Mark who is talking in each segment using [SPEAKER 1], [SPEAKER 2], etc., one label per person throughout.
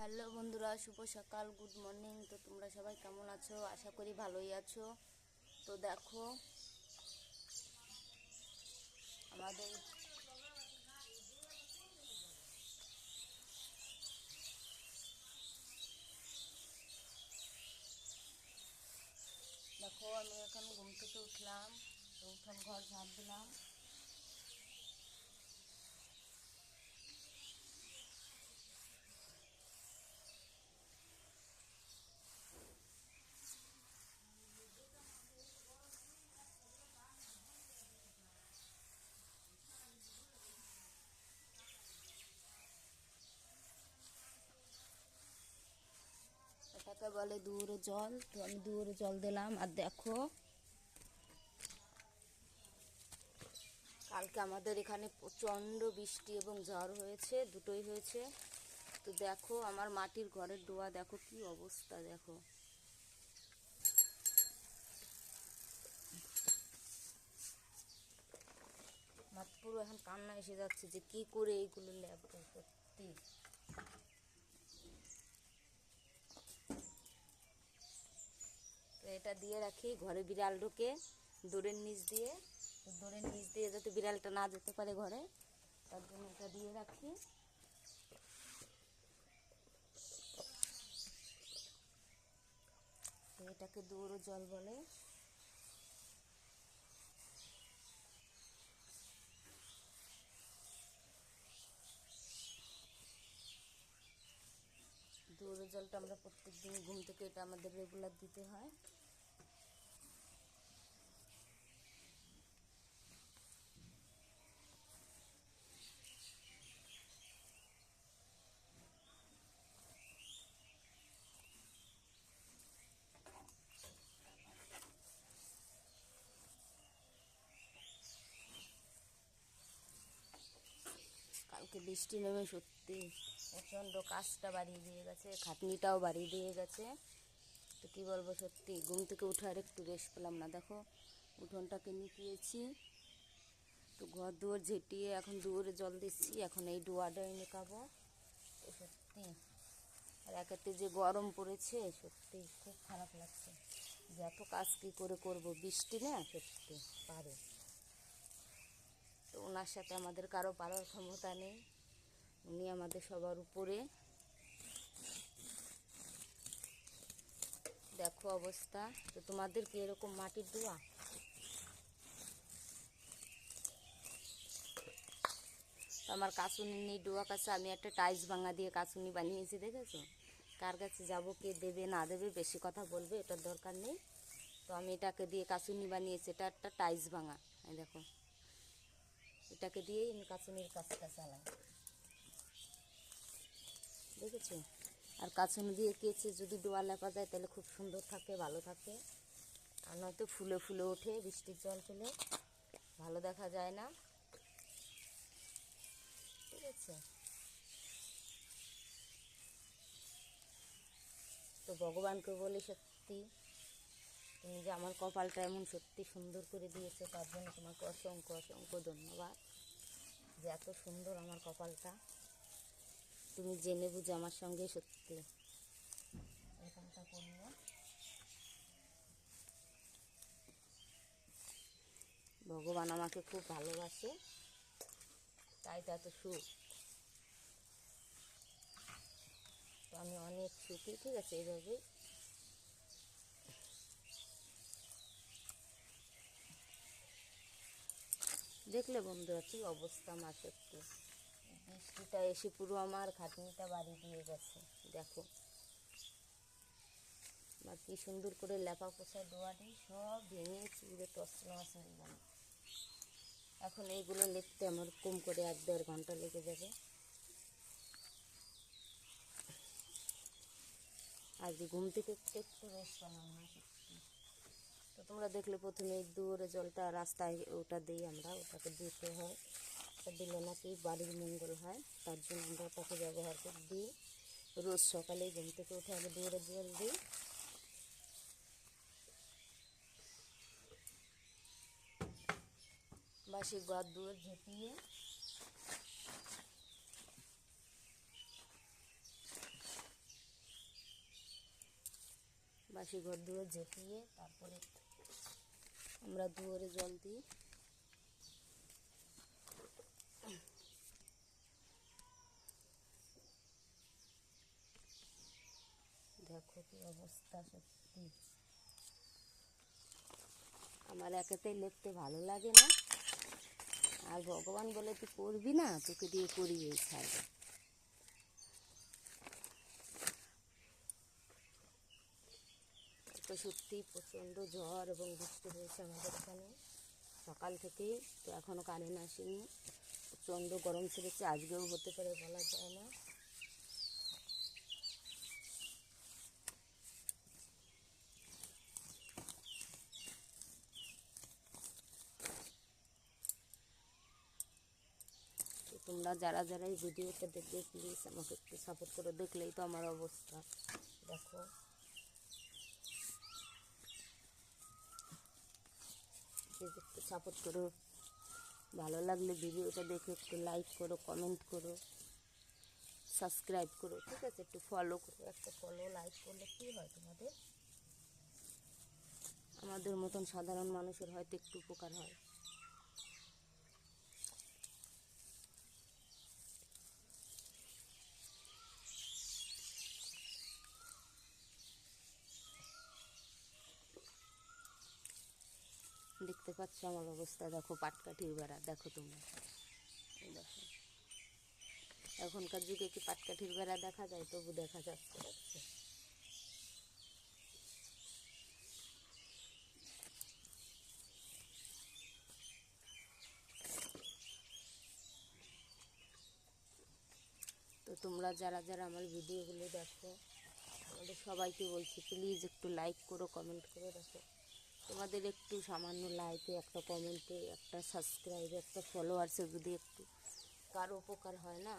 [SPEAKER 1] Hello বন্ধুরা, শুভ সকাল good morning তো তোমরা সবাই কেমন আছো? আশা করি ভালোই আছো। তো দেখো, আমাদের দেখো, আমি এখন ঘুম থেকে উঠলাম। উঠান ঘর ঝাঁপ দিলাম। এটাকে বলে দূরে জল, তো আমি দূরে জল দিলাম। আর দেখো, কালকে আমাদের এখানে প্রচণ্ড বৃষ্টি এবং ঝড় হয়েছে, দুটোই হয়েছে। তো দেখো, আমার মাটির ঘরের ডোয়া, দেখো কি অবস্থা, দেখো। পুরো এখন কান্না এসে যাচ্ছে যে কি করে এইগুলো ল্যাব সত্যি। এটা দিয়ে রাখি, ঘরে বিড়াল ঢোকে দূরের নিচ দিয়ে। দূরের নিচ দিয়ে যাতে বিড়ালটা না যেতে পারে ঘরে, তার জন্য এটা দিয়ে রাখি। এটাকে দৌড়ো জল বলে। দৌড়ো জলটা আমরা প্রত্যেক দিন ঘুম থেকে এটা আমাদের রেগুলার দিতে হয়। কালকে বৃষ্টি নেমে সত্যি। প্রচণ্ড কাজটা বাড়িয়ে দিয়ে গেছে, খাটনিটাও বাড়িয়ে দিয়ে গেছে। তো কী বলব সত্যি, ঘুম থেকে উঠে আর একটু রেস্ট পেলাম না। দেখো, উঠোনটাকে নিপিয়েছি। তো ঘর দুয়ার ঝেঁটিয়ে এখন দুয়ারে জল দিচ্ছি, এখন এই ডোয়াটাই নেকাবো তো সত্যি, আর একেতে যে গরম পড়েছে, সত্যি খুব খারাপ লাগছে। যে এত কাজ কী করে করব? বৃষ্টি না, সত্যি, পারে। তো ওনার সাথে আমাদের কারও পারার ক্ষমতা নেই। উনি আমাদের সবার উপরে। দেখো অবস্থা। তো তোমাদের কি এরকম মাটির দোয়া? আমার কাছুনি নেই ডোয়া কাছে আমি একটা টাইলস ভাঙা দিয়ে কাছুনি বানিয়েছি, দেখেছ? কার কাছে যাব, কে দেবে, না দেবে, বেশি কথা বলবে, এটার দরকার নেই। তো আমি এটাকে দিয়ে কাছুনি বানিয়েছি, এটা একটা টাইলস ভাঙা। দেখো। এটাকে দিয়েই আমি কাছুনির কাজটা চালাই। দেখেছ? আর কাছুনি দিয়ে কেচে যদি ডোয়া লেপা যায়, তাহলে খুব সুন্দর থাকে, ভালো থাকে। আর নয়তো ফুলে ফুলে ওঠে, বৃষ্টির জল চলে ভালো দেখা যায় না। ঠিক আছে? তো ভগবানকে বলি সত্যি তুমি যে আমার কপালটা এমন সত্যি সুন্দর করে দিয়েছ, তার জন্য তোমাকে অসংখ্য অসংখ্য ধন্যবাদ। যে এত সুন্দর আমার কপালটা। তুমি জেনে বুঝে আমার সঙ্গে সত্যি এরকমটা করলে। ভগবান আমাকে খুব ভালোবাসে, তাই তো এত সুখ। তো আমি অনেক সুখী, ঠিক আছে, এইভাবেই দেখলে বন্ধুরা কি অবস্থা আমার সত্যি বৃষ্টিটা এসে পুরো আমার খাটনিটা বাড়ি দিয়ে গেছে, দেখো। বা কি সুন্দর করে লেপা পোষা ডোয়াটি সব ভেঙে চুড়ে তসনস হয়ে এখন এইগুলো লিখতে আমার কম করে এক দেড় ঘণ্টা লেগে যাবে। আজকে ঘুম থেকে একটু একটু রেস্ট পেলাম না তো তোমরা দেখলে প্রথমে দূরে জলটা রাস্তায় ওটা দিই আমরা ওটাকে দিতে হয়। দিলে নাকি বাড়ির মঙ্গল হয়। তার জন্য আমরা ওটাকে ব্যবহার করে দিই রোজ সকালে ঘুম থেকে উঠে আগে দূরে জল দিই। বাসি ঘর দুয়ার ঝেঁটিয়ে বাসি ঘর দুয়ার ঝেঁটিয়ে তারপরে আমরা দুয়ারে জল দিই। দেখো কি অবস্থা সত্যি। আমার একেতেই লিখতে ভালো লাগে না। আর ভগবান বলে তুই করবি না? তোকে দিয়ে করিয়ে ছাড়বে। তো সত্যি প্রচণ্ড ঝড় এবং বৃষ্টি হয়েছে আমাদের এখানে। সকাল থেকেই তো এখনও কারেন্ট আসেনি। প্রচণ্ড গরম ছেড়েছে, আজকেও হতে পারে বলা যায় না। তোমরা যারা যারা এই ভিডিওটা দেখবে প্লিজ আমাকে একটু সাপোর্ট করে দেখলেই তো আমার অবস্থা। দেখো। একটু সাপোর্ট করো। ভালো লাগলে ভিডিওটা দেখে একটু লাইক করো কমেন্ট করো সাবস্ক্রাইব করো, ঠিক আছে? একটু ফলো করো, একটা ফলো লাইক করলে কী হয় তোমাদের? আমাদের মতন সাধারণ মানুষের হয়তো একটু উপকার হয়। পাচ্ছ আমার অবস্থা। দেখো পাটকাঠির বেড়া দেখো তোমরা। দেখো। এখনকার যুগে কি পাটকাঠির বেড়া দেখা যায়? তবু দেখা যাচ্ছে। তো তোমরা যারা যারা আমার ভিডিওগুলো দেখো আমাদের সবাইকে বলছি প্লিজ একটু লাইক করো কমেন্ট করে দেখো। তোমাদের একটু সামান্য লাইকে একটা কমেন্টে একটা সাবস্ক্রাইবে একটা ফলোয়ার্সে যদি একটু কারও উপকার হয় না,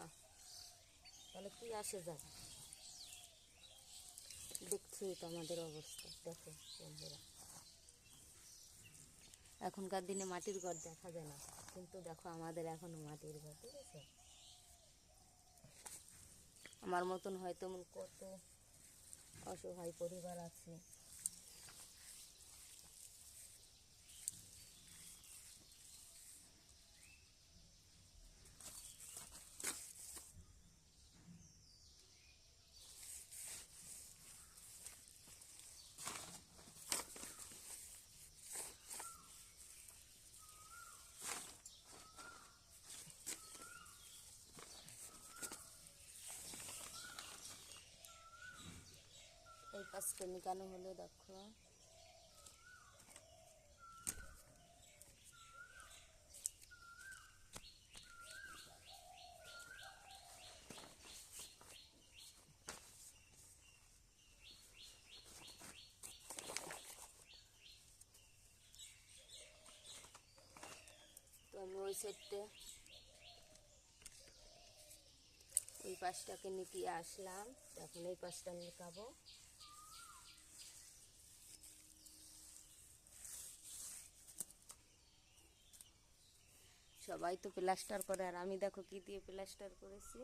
[SPEAKER 1] তাহলে কি আসে যাবে দেখছি তো আমাদের অবস্থা। দেখো বন্ধুরা। এখনকার দিনে মাটির ঘর দেখা যায় না, কিন্তু দেখো আমাদের এখনও মাটির ঘর ঠিক আছে? আমার মতন হয়তো কত অসহায় পরিবার আছে। এই পাশটা নিকানো হলো দেখো। ওই ওই পাশটাকে নিকিয়ে আসলাম। এখন এই পাশটা নিকাবো। সবাই তো প্লাস্টার করে, আর আমি দেখো কি দিয়ে প্লাস্টার করেছি।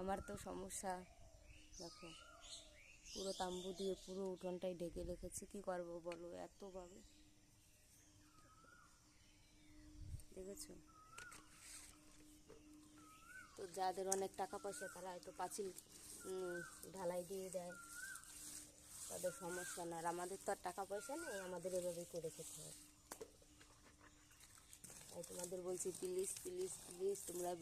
[SPEAKER 1] আমার তো সমস্যা। দেখো, পুরো তাম্বু দিয়ে পুরো উঠোনটাই ঢেকে রেখেছি। কি করব বলো, এতভাবে। দেখেছ? তো যাদের অনেক টাকা পয়সা, তারা হয়তো পাঁচিল ঢালাই দিয়ে দেয়। তাদের সমস্যা না। আর আমাদের তো আর টাকা পয়সা নেই, আমাদের এভাবেই করে খেতে হয়। তাই তোমাদের বলছি প্লিজ প্লিজ প্লিজ তোমরা